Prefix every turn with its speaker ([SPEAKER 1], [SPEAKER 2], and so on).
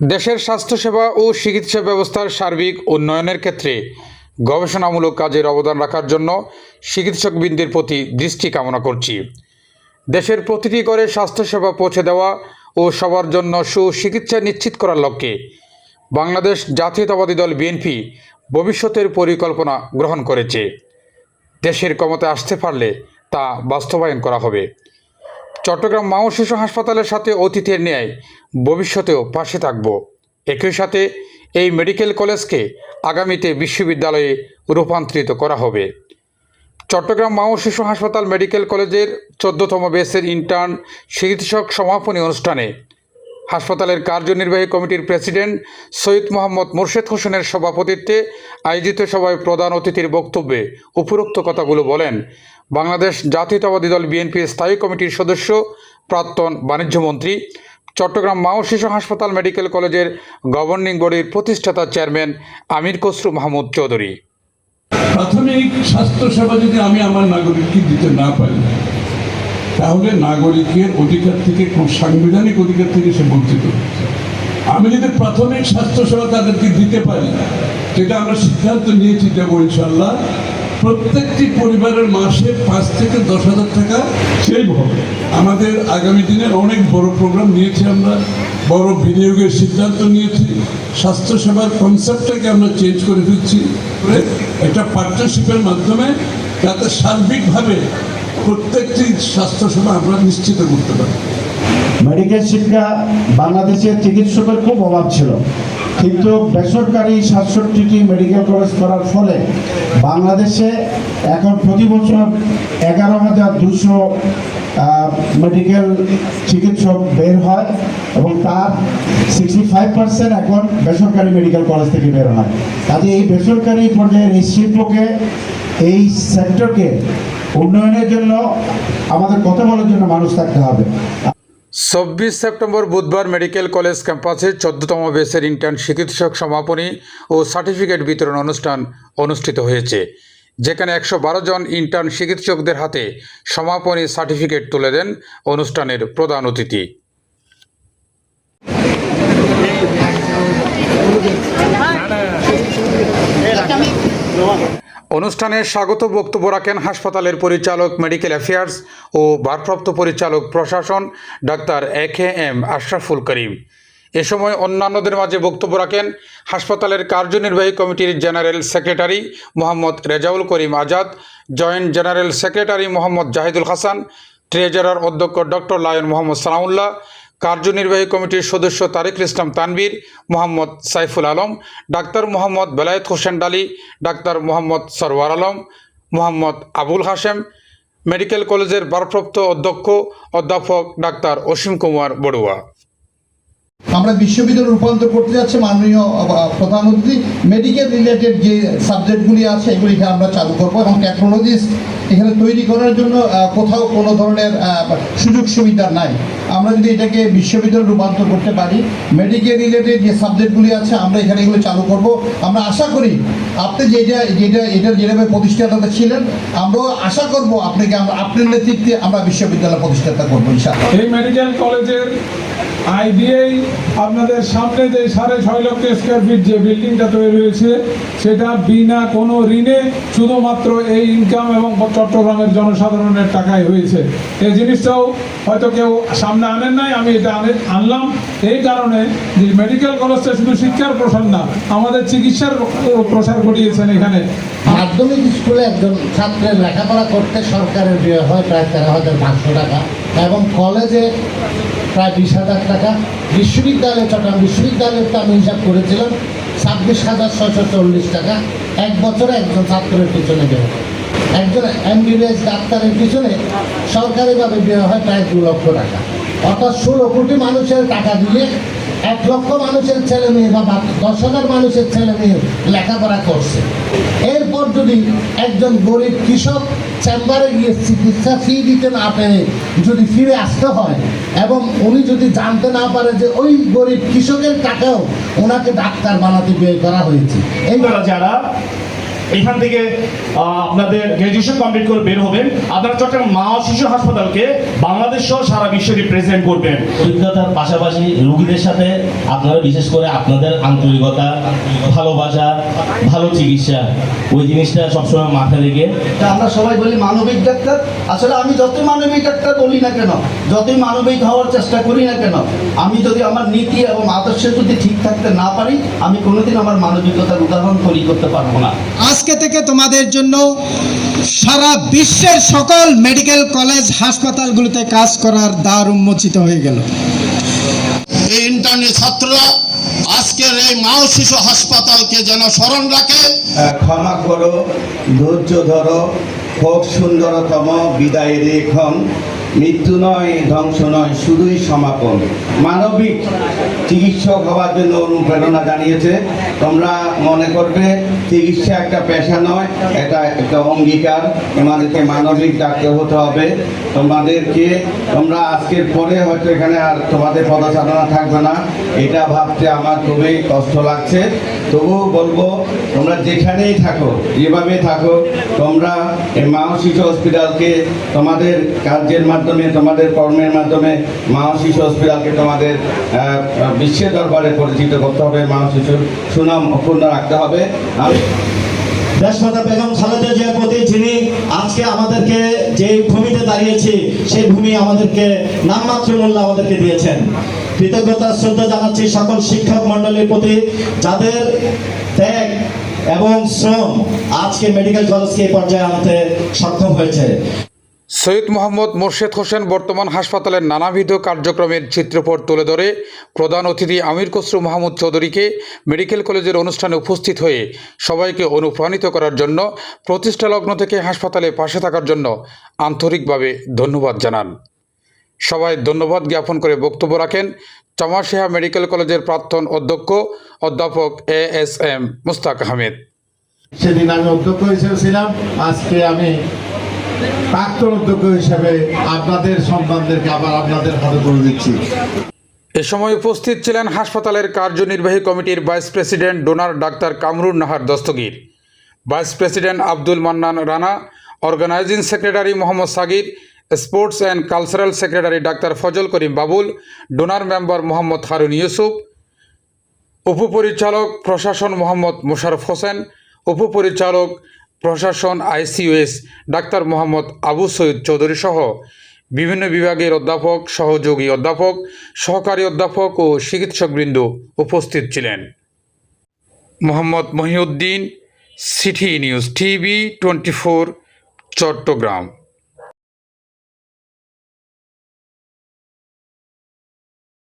[SPEAKER 1] দেশের স্বাস্থ্যসেবা ও চিকিৎসা ব্যবস্থার সার্বিক উন্নয়নের ক্ষেত্রে গবেষণামূলক কাজের অবদান রাখার জন্য চিকিৎসকবৃন্দের প্রতি দৃষ্টি কামনা করছি। দেশের প্রতিটি ঘরে স্বাস্থ্যসেবা পৌঁছে দেওয়া ও সবার জন্য সুচিকিৎসা নিশ্চিত করার লক্ষ্যে বাংলাদেশ জাতীয়তাবাদী দল বিএনপি ভবিষ্যতের পরিকল্পনা গ্রহণ করেছে। দেশের ক্ষমতায় আসতে পারলে তা বাস্তবায়ন করা হবে। চট্টগ্রাম মা শিশু হাসপাতালের সাথে অতীতের ন্যায়, ভবিষ্যতেও পাশে থাকব। একই সাথে এই মেডিকেল কলেজকে আগামীতে বিশ্ববিদ্যালয়ে রূপান্তরিত করা হবে। চট্টগ্রাম মা শিশু হাসপাতাল মেডিকেল কলেজের চোদ্দতম বেসের ইন্টার্ন চিকিৎসক সমাপনী অনুষ্ঠানে হাসপাতালের কার্যনির্বাহী কমিটির প্রেসিডেন্ট সৈয়দ মোহাম্মদ মোর্শেদ হোসেনের সভাপতিত্বে আয়োজিত সভায় প্রধান অতিথির বক্তব্যে উপরোক্ত কথাগুলো বলেন বাংলাদেশ জাতীয়তাবাদী দল বিএনপির স্থায়ী কমিটির সদস্য, প্রাক্তন বাণিজ্যমন্ত্রী চট্টগ্রাম মা ও শিশু হাসপাতাল মেডিকেল কলেজের গভর্নিং বডির প্রতিষ্ঠাতা চেয়ারম্যান আমির খসরু মাহমুদ চৌধুরী।
[SPEAKER 2] প্রাথমিক স্বাস্থ্য সেবা যদি আমি আমার নাগরিককে দিতে না পারি, তাহলে নাগরিকের অধিকার থেকে সাংবিধানিক অধিকার থেকে সে বঞ্চিত আমি যদি প্রাথমিক স্বাস্থ্য সেবা তাদেরকে দিতে পারি সেটা আমরা সিদ্ধান্ত নিয়েছি দেবো ইনশাল্লাহ প্রত্যেকটি পরিবারের মাসে পাঁচ থেকে দশ হাজার টাকা সেভ হবে আমাদের আগামী দিনের অনেক বড় প্রোগ্রাম নিয়েছি আমরা। বড় বিনিয়োগের সিদ্ধান্ত নিয়েছি। স্বাস্থ্যসেবার কনসেপ্টটাকে আমরা চেঞ্জ করে ফেলছি। করে একটা পার্টনারশিপের মাধ্যমে যাতে সার্বিকভাবে প্রত্যেকটি স্বাস্থ্যসেবা আমরা নিশ্চিত করতে পারি।
[SPEAKER 3] মেডিকেল শিক্ষা বাংলাদেশের চিকিৎসকের খুব অভাব ছিল। কিন্তু বেসরকারি সাতষট্টিটি মেডিকেল কলেজ করার ফলে বাংলাদেশে এখন প্রতি বছর এগারো হাজার দুশো মেডিকেল চিকিৎসক বের হয় এবং তার সিক্সটি ফাইভ পার্সেন্ট এখন বেসরকারি মেডিকেল কলেজ থেকে বের হয়। কাজে এই বেসরকারি পর্যায়ের এই শিল্পকে, এই সেক্টরকে উন্নয়নের জন্য আমাদের কথা বলার জন্য মানুষ থাকতে হবে।
[SPEAKER 1] চব্বিশ সেপ্টেম্বর বুধবার মেডিকেল কলেজ ক্যাম্পাসে চোদ্দতম বেসের ইন্টার্ন চিকিৎসক সমাপনী ও সার্টিফিকেট বিতরণ অনুষ্ঠান অনুষ্ঠিত হয়েছে, যেখানে একশো বারো জন ইন্টার্ন চিকিৎসকদের হাতে সমাপনী সার্টিফিকেট তুলে দেন অনুষ্ঠানের প্রধান অতিথি। অনুষ্ঠানে স্বাগত বক্তব্য রাখেন হাসপাতালের পরিচালক, মেডিকেল অ্যাফেয়ার্স ও ভারপ্রাপ্ত পরিচালক, প্রশাসন doctor A K M Ashraful Karim. এ সময় অন্যান্যদের মাঝে বক্তব্য রাখেন হাসপাতালের কার্যনির্বাহী কমিটির general secretary Mohammad Rezaul Karim Azad, joint general secretary Mohammad Zahidul Hasan, treasurer অধ্যক্ষ ডক্টর লায়ন মোহাম্মদ সালাউল্লাহ কার্যনির্বাহী কমিটির সদস্য তারিক ইসলাম তানবীর মোহাম্মদ সাইফুল আলম, ডাক্তার মোহাম্মদ বেলায়েত হোসেন ডালি, ডাক্তার মোহাম্মদ সরওয়ার আলম, মোহাম্মদ আবুল হাশেম, মেডিকেল কলেজের ভারপ্রাপ্ত অধ্যক্ষ, অধ্যাপক ডাক্তার অসীম কুমার বড়ুয়া।
[SPEAKER 4] আমরা বিশ্ববিদ্যালয় রূপান্তর করতে যাচ্ছে মাননীয় প্রধানমন্ত্রী। মেডিকেল রিলেটেড যে সাবজেক্টগুলি আছে, এগুলিকে আমরা চালু করব এবং টেকনোলজিস্ট এখানে তৈরি করার জন্য কোথাও কোনো ধরনের সুযোগ সুবিধা নাই। আমরা যদি এটাকে বিশ্ববিদ্যালয় রূপান্তর করতে পারি মেডিকেল রিলেটেড যে সাবজেক্টগুলি আছে, আমরা এখানে এগুলো চালু করব। আমরা আশা করি আপনি যেটা যেটা এটার যেভাবে প্রতিষ্ঠাতা ছিলেন, আমরাও আশা করব আপনাকে, আমরা আপনার নেতৃত্বে আমরা বিশ্ববিদ্যালয় প্রতিষ্ঠাতা করব
[SPEAKER 5] এই মেডিকেল কলেজের আই দিয়েই আপনাদের সামনে যে সাড়ে ছয় লক্ষ স্কোয়ার ফিট যে বিল্ডিংটা তৈরি হয়েছে, সেটা বিনা কোনো ঋণে শুধুমাত্র এই ইনকাম এবং চট্টগ্রামের জনসাধারণের টাকায় হয়েছে। এই জিনিসটাও হয়তো কেউ সামনে আনেন নাই, আমি এটা আনে আনলাম। এই কারণে যে মেডিকেল কলেজটা শুধু শিক্ষার প্রসার না, আমাদের চিকিৎসার প্রসার ঘটিয়েছেন এখানে।
[SPEAKER 6] মাধ্যমিক স্কুলে একজন ছাত্রের লেখাপড়া করতে সরকারের ব্যয় হয় প্রায় তেরো হাজার পাঁচশো টাকা এবং কলেজে প্রায় বিশ হাজার টাকা। বিশ্ববিদ্যালয়ে চট্টগ্রাম বিশ্ববিদ্যালয়ের তো আমি হিসাব করেছিলাম, ছাব্বিশ হাজার ছশো চল্লিশ টাকা। এক বছরে একজন ছাত্রের পিছনে ব্যয় হয়। একজন এমবিবিএস ডাক্তারের পিছনে সরকারিভাবে দেওয়া হয় প্রায় দু লক্ষ টাকা। অর্থাৎ ষোলো কোটি মানুষের টাকা দিয়ে এক লক্ষ মানুষের ছেলে মেয়ে বা দশ হাজার মানুষের ছেলে মেয়ে লেখাপড়া করছে। এরপর যদি একজন গরিব কৃষক চেম্বারে গিয়ে চিকিৎসা ফি দিতে না পেরে যদি ফিরে আসতে হয় এবং উনি যদি জানতে না পারে যে ওই গরিব কৃষকের টাকাও ওনাকে ডাক্তার বানাতে ব্যয় করা হয়েছে।
[SPEAKER 7] এইবার যারা এখান থেকে আপনাদের গ্র্যাজুয়েশন কমপ্লিট করে বের হবেন। আপনারা চট্টগ্রাম মা ও শিশু হাসপাতালকে বাংলাদেশ সহ সারা বিশ্বে রিপ্রেজেন্ট করবেন।
[SPEAKER 8] অভিজ্ঞতার পাশাপাশি রুগীদের সাথে আপনারা বিশেষ করে আপনাদের আন্তরিকতা ভালোবাসা ভালো চিকিৎসা ওই জিনিসটা সবসময় মাথায় রেখে
[SPEAKER 9] তা আমরা সবাই বলি মানবিক ডাক্তার। আসলে আমি যতই মানবিক ডাক্তার বলি না কেন যতই মানবিক হওয়ার চেষ্টা করি না কেন আমি যদি আমার নীতি এবং আদর্শে যদি ঠিক থাকতে না পারি আমি কোনোদিন আমার মানবিকতার উদাহরণ তৈরি করতে পারব না।
[SPEAKER 10] আজকে থেকে তোমাদের জন্য সারা বিশ্বের সকল মেডিকেল কলেজ হাসপাতালগুলোতে কাজ করার দ্বার উন্মোচিত হয়ে গেল।
[SPEAKER 11] এই ইন্টার্নের ছাত্ররা আজকের এই মা ও শিশু হাসপাতালকে যেন স্মরণ রাখে।
[SPEAKER 3] ক্ষমা করো ধৈর্য ধরো খুব সুন্দরতম বিদায়ের এখন। মৃত্যু নয়, ধ্বংস নয়, শুধুই সমাপন। মানবিক চিকিৎসক হওয়ার জন্য অনুপ্রেরণা জানিয়েছে, তোমরা মনে করবে, চিকিৎসা একটা পেশা নয়, এটা একটা অঙ্গীকার। তোমাদেরকে মানবিক ডাক্তার হতে হবে। তোমাদেরকে, তোমরা আজকের পরে হয়তো এখানে আর তোমাদের পদচারণা থাকবে না। এটা ভাবতে আমার খুবই কষ্ট লাগছে। তবুও বলব, তোমরা যেখানেই থাকো, যেভাবে থাকো, তোমরা এই মা শিশু হসপিটালকে তোমাদের কার্যের মাধ্যমে তোমাদের কর্মের মাধ্যমে মা শিশু হসপিটালকে তোমাদের বিশ্বের দরবারে পরিচিত করতে হবে। মা শিশুর সুনাম অক্ষুণ্ণ রাখতে হবে।
[SPEAKER 8] দেশমাতা বেগম খালেদা জিয়ার প্রতি যিনি আজকে আমাদেরকে যে ভূমিতে দাঁড়িয়েছি, সেই ভূমি আমাদেরকে নামমাত্র মূল্য আমাদেরকে দিয়েছেন। কৃতজ্ঞতা, শ্রদ্ধা জানাচ্ছি সকল শিক্ষক মণ্ডলীর প্রতি যাদের ত্যাগ এবং শ্রম আজকে মেডিকেল কলেজকে এই পর্যায়ে আনতে সক্ষম হয়েছে।
[SPEAKER 1] সৈয়দ মোহাম্মদ মোর্শেদ হোসেন বর্তমান হাসপাতালের নানাবিধ কার্যক্রমের চিত্রপট তুলে ধরে প্রধান অতিথি আমির খসরু মাহমুদ চৌধুরীকে মেডিকেল কলেজের অনুষ্ঠানে উপস্থিত হয়ে সবাইকে অনুপ্রাণিত করার জন্য প্রতিষ্ঠা লগ্ন থেকে হাসপাতালে পাশে থাকার জন্য আন্তরিকভাবে ধন্যবাদ জানান। সবাই ধন্যবাদ জ্ঞাপন করে বক্তব্য রাখেন চামারশেহা মেডিকেল কলেজের প্রাক্তন অধ্যক্ষ অধ্যাপক A S M Mustaq Ahmed.
[SPEAKER 3] সেদিন আমি অধ্যক্ষ হিসেবে ছিলাম, আজকে আমি প্রাক্তন অধ্যক্ষ হিসেবে আপনাদের সন্তানদেরকে আবার আপনাদের হাতে তুলে দিচ্ছি।
[SPEAKER 1] এ সময় উপস্থিত ছিলেন হাসপাতালের কার্যনির্বাহী কমিটির vice president donor doctor Kamrun Nahar Dastagir, vice president Abdul Mannan Rana, organizing secretary Mohammad Sagir sports and cultural secretary doctor Fazal Karim Babul, donor member Mohammad Harun Yusuf, উপপরিচালক প্রশাসন মোহাম্মদ মোশারফ হোসেন, উপপরিচালক প্রশাসন, আইসিইউএস, ডাক্তার মোহাম্মদ আবু সৈয়দ চৌধুরী সহ বিভিন্ন বিভাগের অধ্যাপক, সহযোগী অধ্যাপক, সহকারী অধ্যাপক ও চিকিৎসকবৃন্দ উপস্থিত ছিলেন। Mohammad Mohiuddin, city news TV twenty Chittagong.